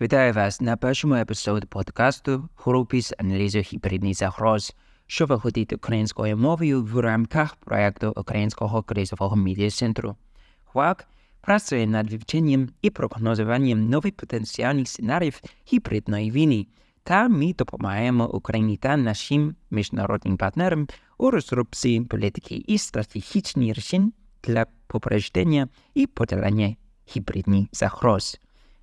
Вітаю вас на першому епізоді подкасту групи з аналізу гібридних загроз, що виходить українською мовою в рамках проєкту Українського кризового медіа-центру. ХУАК працює над вивченням і прогнозуванням нових потенціальних сценаріїв гібридної війни, та ми допомагаємо Україні та нашим міжнародним партнерам у розробці політики і стратегічних рішень для попередження і подолання гібридних загроз.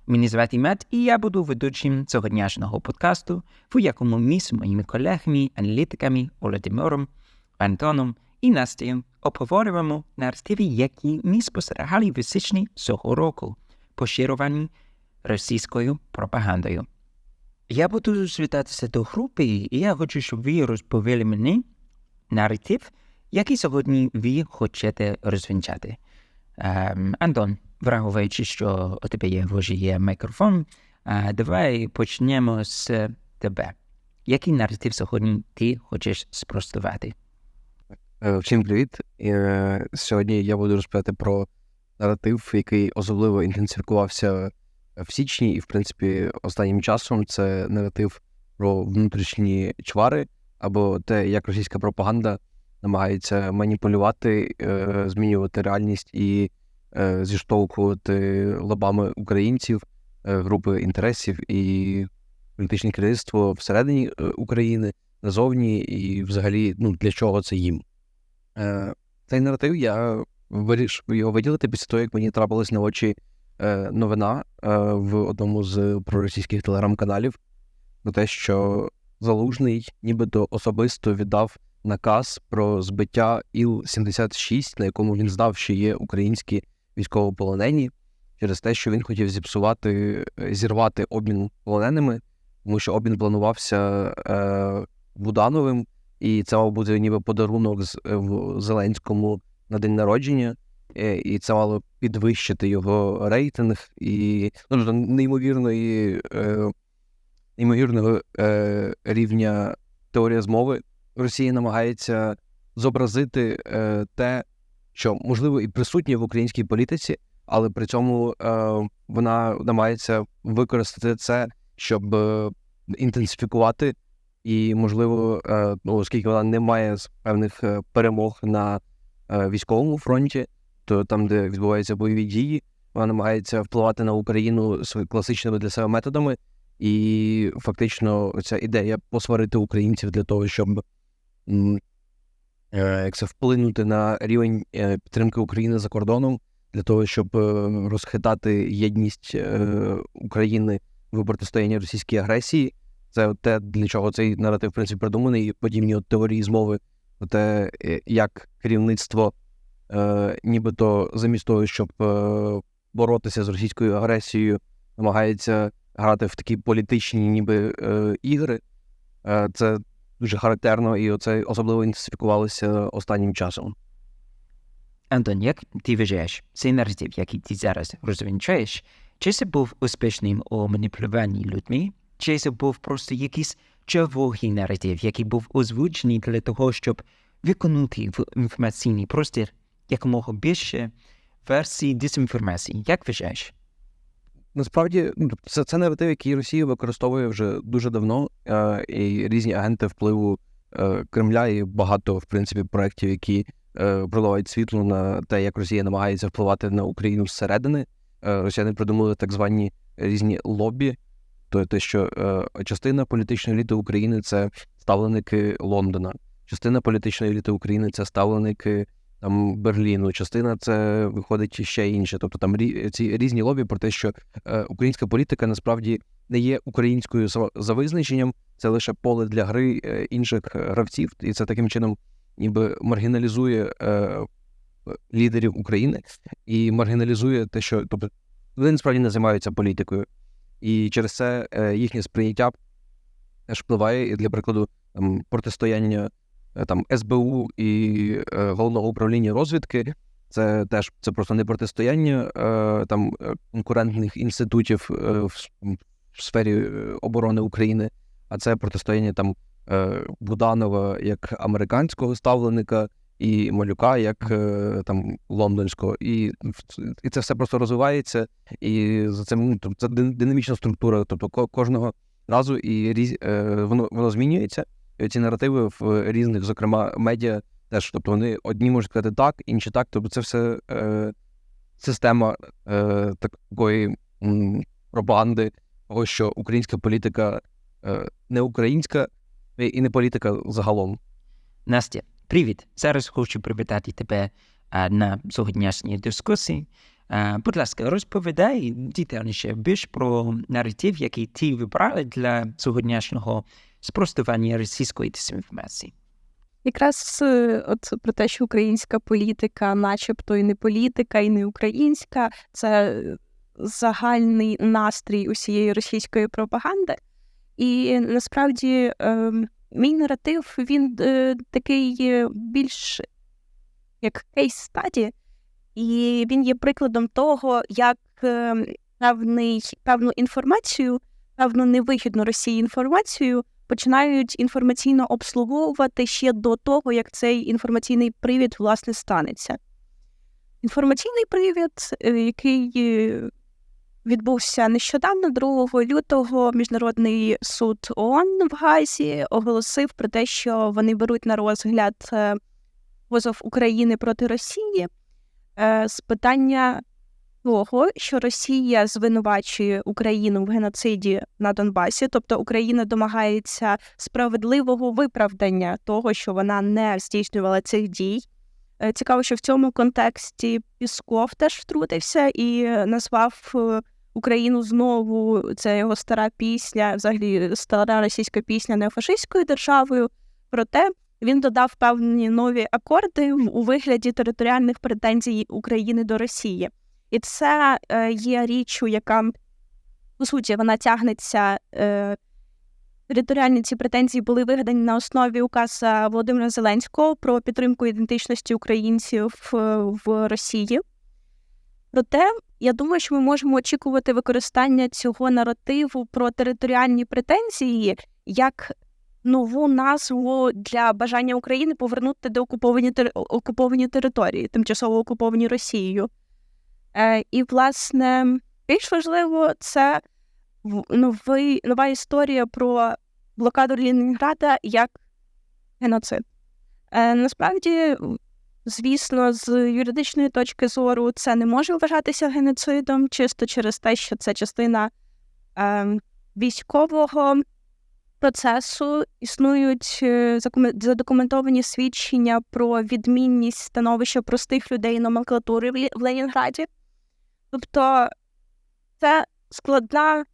Мене звати Мет, і я буду ведучим сьогоднішнього подкасту, в якому ми з моїми колегами, аналітиками Володимиром, Антоном і Настею обговорюємо наративи, які ми спостерігали в січні цього року, поширювані російською пропагандою. Я буду звертатися до групи, і я хочу, щоб ви розповіли мені наратив, який сьогодні ви хочете розвінчати. Ем, Антон, враховуючи, що у тебе є вже є мікрофон, давай почнемо з тебе. Який наратив сьогодні ти хочеш спростувати? Е, Всім привіт. Е, Сьогодні я буду розповідати про наратив, який особливо інтенсифікувався в січні, і, в принципі, останнім часом це наратив про внутрішні чвари, або те, як російська пропаганда намагається маніпулювати, е, змінювати реальність і зіштовхувати лобами українців, е, групи інтересів і політичне керівництво всередині е, України, назовні, і взагалі ну, для чого це їм. Е, Цей наратив я вирішив його виділити після того, як мені трапилась на очі е, новина е, в одному з проросійських телеграм-каналів про те, що Залужний нібито особисто віддав наказ про збиття Іл-76, на якому він знав, що є українські військовополонені, через те, що він хотів зіпсувати, е, зірвати обмін полоненими, тому що обмін планувався е, Будановим, і це мав бути ніби подарунок з е, Зеленському на день народження, е, і це мало підвищити його рейтинг. І ну, тобто неймовірної, е, неймовірного е, рівня теорія змови. Росія намагається зобразити е, те, що можливо і присутнє в українській політиці, але при цьому е, вона намагається використати це, щоб е, інтенсифікувати і, можливо, е, ну, оскільки вона не має певних е, перемог на е, військовому фронті, то там, де відбуваються бойові дії, вона намагається впливати на Україну класичними для себе методами. І фактично ця ідея посварити українців для того, щоб як це вплинути на рівень е, підтримки України за кордоном, для того, щоб е, розхитати єдність е, України в протистоянні російській агресії. Це те, для чого цей наратив в принципі придуманий, і подібні от теорії змови про те, е, як керівництво, е, нібито замість того, щоб е, боротися з російською агресією, намагається грати в такі політичні, ніби е, ігри. Е, це дуже характерно, і оце особливо інтенсифікувалося останнім часом. Антон, як ти вважаєш, цей наратив, який ти зараз розвінчаєш, чи це був успішним у маніпулюванні людьми, чи це був просто якийсь червогий наратив, який був озвучений для того, щоб виконати в інформаційний простір якомога більше версій дезінформації? Як вважаєш? Насправді, ну, тобто це, це наратив, який Росія використовує вже дуже давно, е, і різні агенти впливу е, Кремля і багато, в принципі, проєктів, які е, проливають світло на те, як Росія намагається впливати на Україну зсередини. Е, росіяни придумали так звані різні лобі, то те, що е, частина політичної еліти України це ставленики Лондона, частина політичної еліти України це ставленики там Берліну, частина це виходить ще інше. Тобто там ці різні лобі про те, що е, українська політика насправді не є українською за- визначенням, це лише поле для гри е, інших гравців, і це таким чином ніби маргіналізує е, лідерів України і маргіналізує те, що тобто вони насправді не займаються політикою. І через це їхнє сприйняття впливає і для прикладу там, протистояння там СБУ і е, головного управління розвідки. Це теж це просто не протистояння е, там е, конкурентних інститутів е, в, в сфері е, оборони України, а це протистояння там е, Буданова як американського ставленика і малюка, як е, там лондонського, і, і це все просто розвивається, і за цим ну, тобто це динамічна структура. Тобто ко- кожного разу і е, воно, воно змінюється. Ці наративи в різних, зокрема, медіа теж. Тобто вони одні можуть сказати так, інші так. Тобто це все е, система е, такої м, пропаганди, того, що українська політика е, не українська і не політика загалом. Настя, привіт! Зараз хочу привітати тебе а, на сьогоднішній дискусії. А, будь ласка, розповідай детальніше більш про наратив, який ти вибрали для сьогоднішнього спростування російської дезінформації. Якраз е, от про те, що українська політика, начебто і не політика, і не українська, це е, загальний настрій усієї російської пропаганди. І насправді е, мій наратив він е, такий більш як кейс-стаді, і він є прикладом того, як певний, певну інформацію, певну невигідну Росії інформацію починають інформаційно обслуговувати ще до того, як цей інформаційний привід власне станеться. Інформаційний привід, е, який е, відбувся нещодавно, 2 лютого, Міжнародний суд ООН в Газі оголосив про те, що вони беруть на розгляд е, позов України проти Росії з питання того, що Росія звинувачує Україну в геноциді на Донбасі, тобто Україна домагається справедливого виправдання того, що вона не здійснювала цих дій. Е, Цікаво, що в цьому контексті Пісков теж втрутився і назвав е, Україну знову це його стара пісня, взагалі стара російська пісня неофашистською державою. Проте він додав певні нові акорди у вигляді територіальних претензій України до Росії. І це е, є річчю, яка по суті вона тягнеться. Е, територіальні ці претензії були вигадані на основі указа Володимира Зеленського про підтримку ідентичності українців е, в Росії. Проте, я думаю, що ми можемо очікувати використання цього наративу про територіальні претензії як нову назву для бажання України повернути де окуповані, окуповані території, тимчасово окуповані Росією. Е, і, власне, більш важливо, це новий, нова історія про блокаду Ленінграда як геноцид. Е, насправді, звісно, з юридичної точки зору це не може вважатися геноцидом, чисто через те, що це частина е, військового процесу. Існують задокументовані свідчення про відмінність становища простих людей номенклатури в Ленінграді. Тобто це складна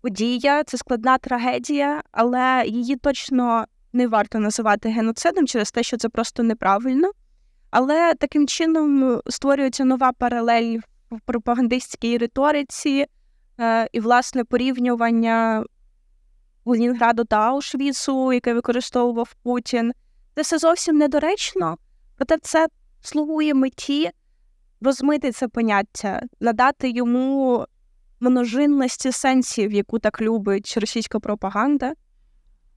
подія, це складна трагедія, але її точно не варто називати геноцидом через те, що це просто неправильно. Але таким чином створюється нова паралель в пропагандистській риториці е, і, власне, порівнювання Ленінграду та Аушвіцу, яке використовував Путін. Це все зовсім недоречно, проте це слугує меті розмити це поняття, надати йому множинності сенсів, яку так любить російська пропаганда.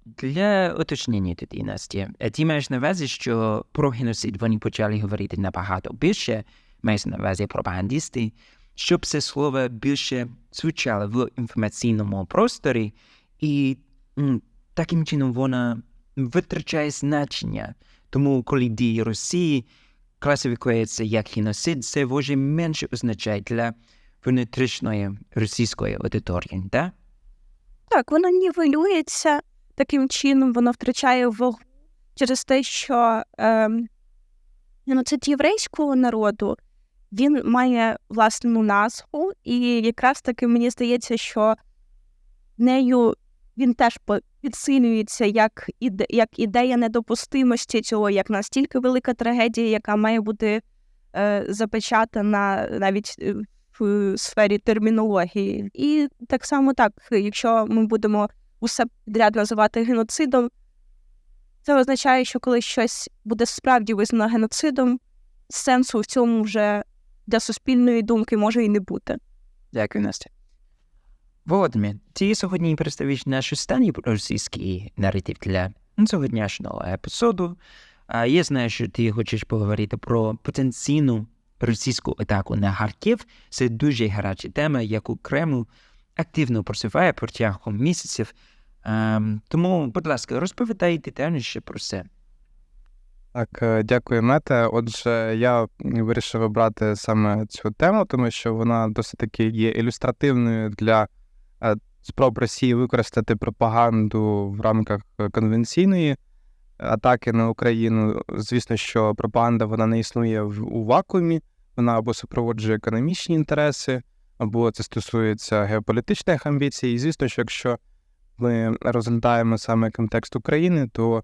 Для уточнення тоді, Настя, е, ти маєш на увазі, що про геноцид вони почали говорити набагато більше, маєш на увазі пропагандисти, щоб це слово більше звучало в інформаційному просторі, і таким чином вона витрачає значення. Тому, коли дії Росії класифікується як геноцид, це вже менше означає для внутрішньої російської аудиторії, так? Так, воно нівелюється таким чином, воно втрачає вагу через те, що ем, геноцид єврейського народу він має власну назву, і якраз таки мені здається, що нею він теж підсилюється як, іде, як ідея недопустимості цього, як настільки велика трагедія, яка має бути е, запечатана навіть е, в сфері термінології. І так само так, якщо ми будемо усе підряд називати геноцидом, це означає, що коли щось буде справді визнано геноцидом, сенсу в цьому вже для суспільної думки може і не бути. Дякую, Настя. Володимир, ти сьогодні представиш наш останній російський наратив для сьогоднішнього епізоду. А я знаю, що ти хочеш поговорити про потенційну російську атаку на Харків. Це дуже гаряча тема, яку Кремль активно просуває протягом місяців. Тому, будь ласка, розповідай детальніше про це. Так, е, дякую, Мете. Отже, я вирішив обрати саме цю тему, тому що вона досить таки є ілюстративною для спроб Росії використати пропаганду в рамках е, конвенційної атаки на Україну. Звісно, що пропаганда вона не існує в- у вакуумі, вона або супроводжує економічні інтереси, або це стосується геополітичних амбіцій. І звісно, що якщо ми розглядаємо саме контекст України, то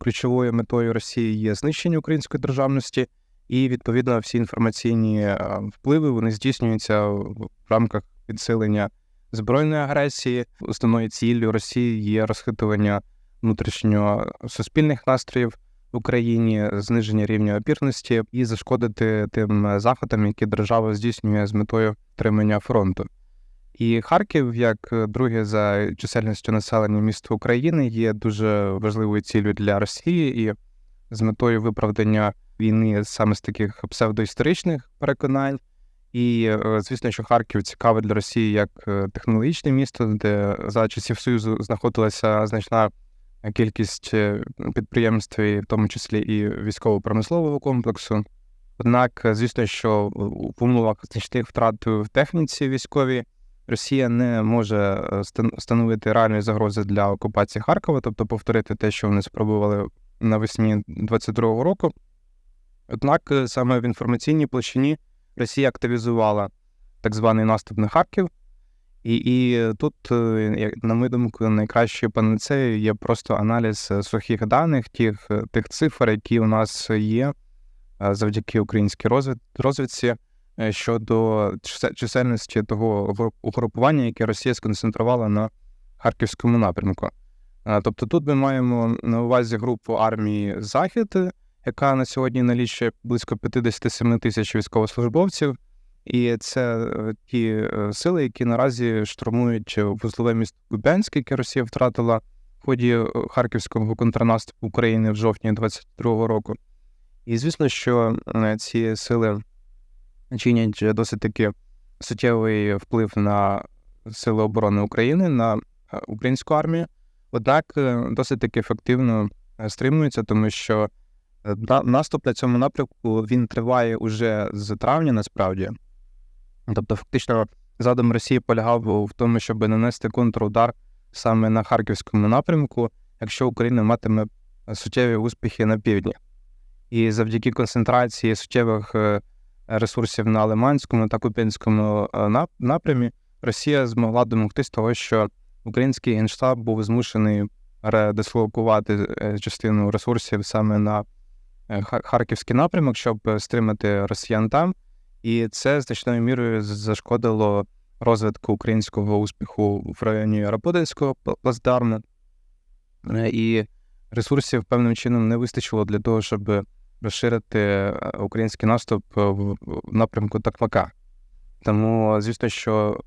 ключовою метою Росії є знищення української державності, і відповідно всі інформаційні е, впливи вони здійснюються в рамках підсилення збройної агресії. Основною ціллю Росії є розхитування внутрішньо суспільних настроїв в Україні, зниження рівня опірності і зашкодити тим е, заходам, які держава здійснює з метою тримання фронту. І Харків, як е, друге за чисельністю населення місто України, є дуже важливою ціллю для Росії і з метою виправдання війни саме з таких псевдоісторичних переконань. І е, звісно, що Харків цікавий для Росії як е, технологічне місто, де за часів Союзу знаходилася значна кількість е, підприємств, і в тому числі і військово-промислового комплексу. Однак, звісно, що в умовах значних втрат в техніці військовій Росія не може становити реальної загрози для окупації Харкова, тобто повторити те, що вони спробували навесні 22-го року. Однак саме в інформаційній площині Росія активізувала так званий наступ на Харків. І, і тут, е, на мою думку, найкращою панацеєю є просто аналіз е, сухих даних, тих, е, тих цифр, які у нас є завдяки українській розвід, розвідці щодо чисельності того угрупування, яке Росія сконцентрувала на харківському напрямку. Тобто тут ми маємо на увазі групу армії Захід, яка на сьогодні налічує близько 57 тисяч військовослужбовців, і це е, ті е, сили, які наразі штурмують вузлове місто Кубянське, яке Росія втратила в ході е, харківського контрнаступу України в жовтні 22-го року. І звісно, що е, ці сили чинять досить таки суттєвий вплив на Сили оборони України, на е, українську армію. Однак е, досить таки ефективно е, стримується, тому що е, наступ на цьому напрямку він триває уже з травня, насправді. Тобто, фактично, задум Росії полягав в тому, щоб нанести контрудар саме на харківському напрямку, якщо Україна матиме е, суттєві успіхи на півдні. І завдяки концентрації суттєвих е, ресурсів на Лиманському та Куп'янському е, напрямі, Росія змогла домогтись того, що український генштаб був змушений редислокувати е, частину ресурсів саме на е, харківський напрямок, щоб е, стримати росіян там. І це значною мірою зашкодило розвитку українського успіху в районі Раподинського пла- плацдарму. Е, І ресурсів певним чином не вистачило для того, щоб розширити е, український наступ е, в напрямку Такмака. Тому, звісно, що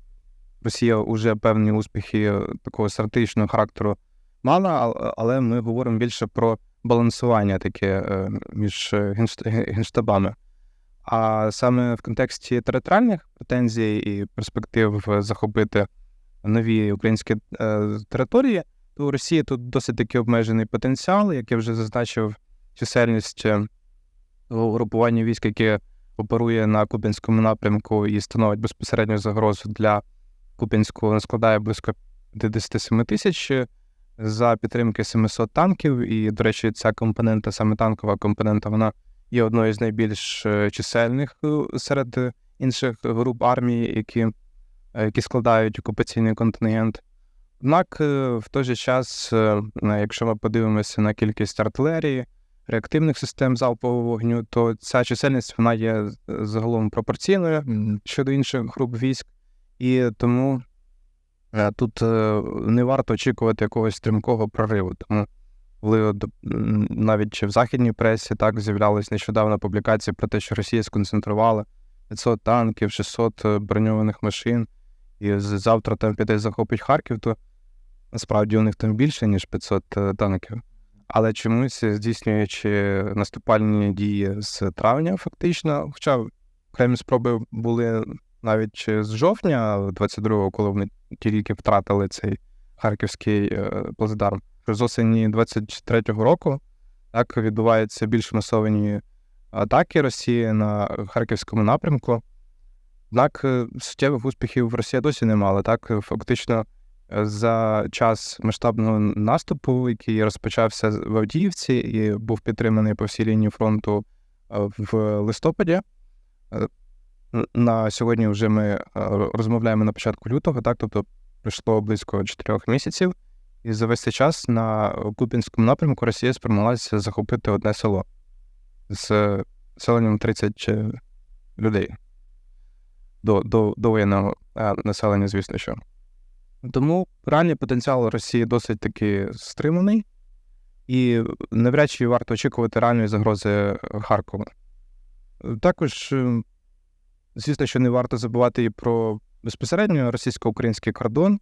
Росія вже певні успіхи такого стратегічного характеру мала, але ми говоримо більше про балансування таке е, між е, генш- ге- генштабами. А саме в контексті територіальних претензій і перспектив е, захопити нові українські території, то у Росії тут досить таки обмежений потенціал, як я вже зазначив, чисельність угрупування військ, яке оперує на Куп'янському напрямку і становить безпосередню загрозу для Куп'янського, складає близько 57 тисяч за підтримки 700 танків. І, до речі, ця компонента, саме танкова компонента, вона є одною з найбільш е, чисельних е, серед інших груп армії, які, е, які складають окупаційний контингент. Однак, в той же час, якщо ми подивимося на кількість артилерії, реактивних систем залпового вогню, то ця чисельність вона є загалом пропорційною щодо інших груп військ, і тому тут е, не варто очікувати якогось стрімкого прориву. Тому коли навіть в західній пресі так з'являлись нещодавно публікації про те, що Росія сконцентрувала 500 танків, 600 е, броньованих машин, і завтра там піде захопить Харків, то насправді у них там більше, ніж 500 е, танків. але чомусь здійснюючи наступальні дії з травня, фактично. Хоча окремі спроби були навіть з жовтня 22-го, коли вони тільки втратили цей харківський е, плацдарм. З осені 23-го року так відбуваються більш масовані атаки Росії на харківському напрямку. Однак е, суттєвих успіхів Росія досі не мала. Так, фактично, е, за час масштабного наступу, який розпочався в Авдіївці і був підтриманий по всій лінії фронту в листопаді. Е, На сьогодні вже ми е, розмовляємо на початку лютого, так, тобто пройшло близько чотирьох місяців, і за весь цей час на Купінському напрямку Росія спромоглася захопити одне село з населенням 30 е, людей до, до, до воєнного е, населення, звісно що. Тому реальний потенціал Росії досить таки стриманий, і навряд чи варто очікувати реальної загрози Харкова. Також, е, звісно, що не варто забувати і про безпосередньо російсько-український кордон.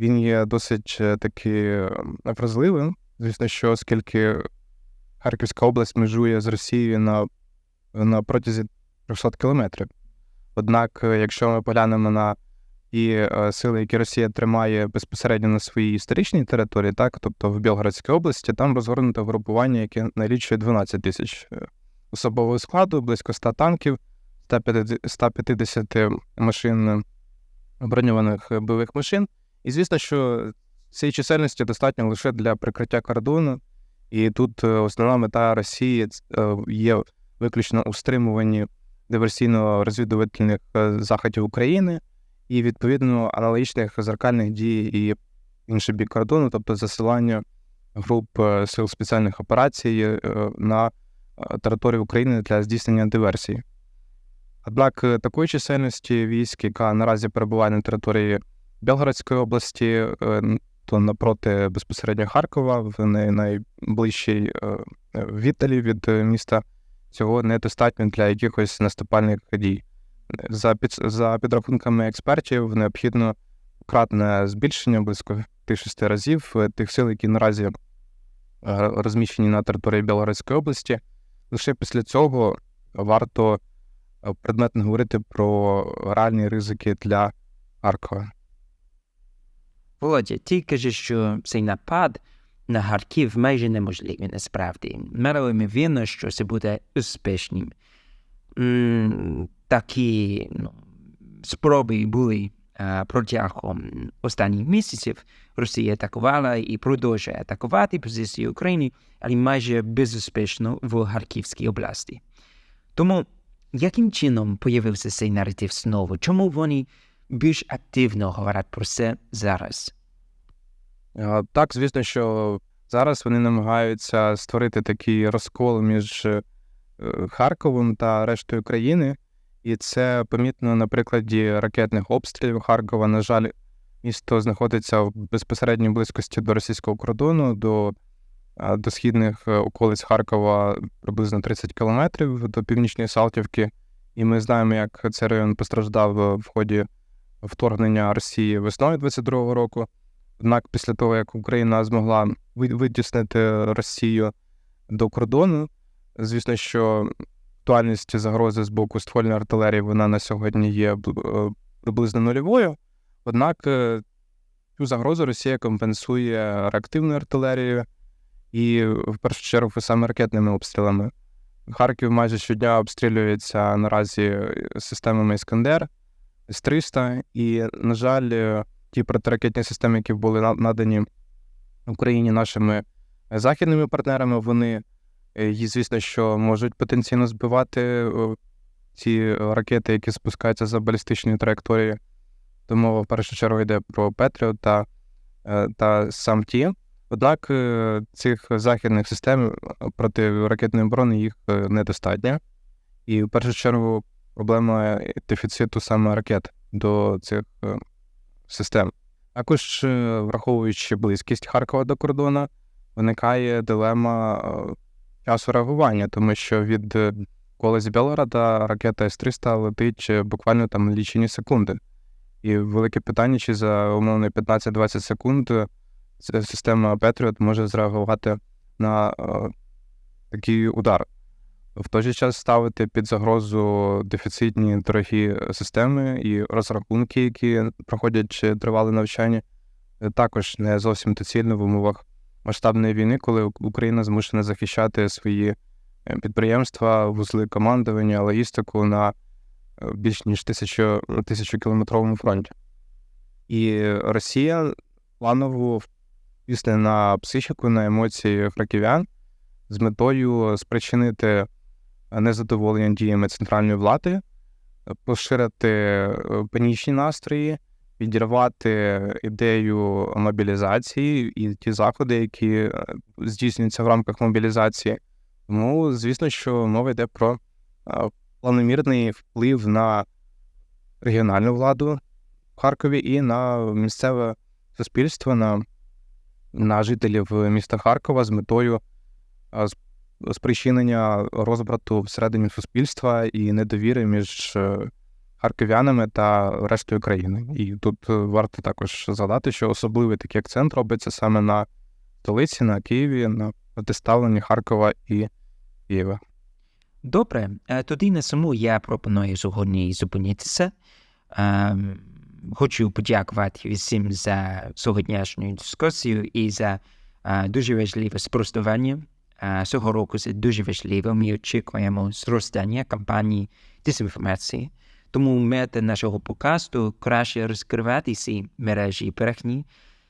Він є досить е, таки вразливим. Звісно, що оскільки Харківська область межує з Росією на, на протязі 300 кілометрів. Однак, е, якщо ми поглянемо на ті е, сили, які Росія тримає безпосередньо на своїй історичній території, так, тобто в Білгородській області, там розгорнуто групування, яке налічує 12 тисяч особового складу, близько 100 танків, 150 150 машин е, броньованих е, бойових машин. І звісно, що цієї чисельності достатньо лише для прикриття кордону. І тут е, основна мета Росії є виключно у стримуванні диверсійно-розвідувальних заходів України і відповідно аналогічних зеркальних дій і інший бік кордону, тобто засилання груп сил спеціальних операцій на територію України для здійснення диверсії. Однак е, такої чисельності військ, яка наразі перебуває на території Белгородської області, е, то напроти безпосередньо Харкова, в найближчій е, віддалі від міста, цього недостатньо для якихось наступальних дій. За, під, за підрахунками експертів, необхідно кратне збільшення близько 6 разів е, тих сил, які наразі розміщені на території Білгородської області. Лише після цього варто предметно говорити про реальні ризики для Харкова. Володя, ти кажеш, що цей напад на Харків майже неможливий насправді. Мало ймовірно, що це буде успішним. Такі ну, спроби були а, протягом останніх місяців. Росія атакувала і продовжує атакувати позиції України, але майже безуспішно в Харківській області. Тому яким чином появився цей наратив знову? Чому вони більш активно говорять про це зараз? Е, Так, звісно, що зараз вони намагаються створити такий розкол між е, Харковом та рештою країни, і це помітно на прикладі ракетних обстрілів Харкова. На жаль, місто знаходиться в безпосередній близькості до російського кордону, до, до східних е, околиць Харкова приблизно 30 кілометрів до північної Салтівки. І ми знаємо, як цей район постраждав е, в ході вторгнення Росії весною 22-го року. Однак, після того, як Україна змогла ви- витіснити Росію до кордону, звісно, що актуальність загрози з боку ствольної артилерії вона на сьогодні є е, приблизно нульовою. Однак цю загрозу Росія компенсує реактивною артилерією і в першу чергу саме ракетними обстрілами. Харків майже щодня обстрілюється наразі системами Іскандер С-300, і, на жаль, е, ті протиракетні системи, які були надані Україні нашими е, західними партнерами, вони, е, звісно, що можуть потенційно збивати е, ці ракети, які спускаються за балістичною траєкторією. То мова в першу чергу йде про Петріот та, е, та сам ті. Однак е, цих західних систем е, протиракетної оборони їх е, недостатньо. І в першу чергу проблема дефіциту саме ракет до цих систем. Також, враховуючи близькість Харкова до кордону, виникає дилема часу реагування, тому що від колись Белгорода ракета С-300 летить буквально там лічені секунди. І велике питання, чи за умовно 15-20 секунд система Patriot може зреагувати на е, такий удар. В той же час ставити під загрозу дефіцитні дорогі системи і розрахунки, які проходять чи тривале навчання, е, також не зовсім доцільно в умовах масштабної війни, коли Україна змушена захищати свої е, підприємства, вузли командування, логістику на більш ніж тисячу, тисячокілометровому фронті. І Росія планово тисне на психіку, на емоції харків'ян з метою спричинити незадоволення діями центральної влади, поширити е, панічні настрої, підірвати ідею мобілізації і ті заходи, які е, здійснюються в рамках мобілізації. Тому, звісно, що мова йде про е, планомірний вплив на регіональну владу в Харкові і на місцеве суспільство, на, на жителів міста Харкова з метою спричинення розбрату всередині суспільства і недовіри між е, харків'янами та рештою країни. І тут е, варто також згадати, що особливий такий акцент робиться саме на столиці, на Києві, на протиставленні Харкова і Києва. Добре, е, тоді на саму я пропоную сьогодні зупинитися. Ем, Хочу подякувати всім за сьогоднішню дискусію і за е, дуже важливе спростування. Е, Цього року це дуже важливо. Ми очікуємо зростання кампанії дезінформації. Тому мета нашого подкасту краще розкривати ці мережі брехні,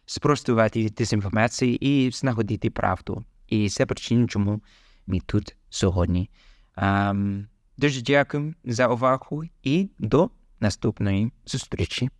спростувати дезінформацію і знаходити правду. І це причина, чому ми тут сьогодні. Ем, дуже дякую за увагу і до наступної зустрічі.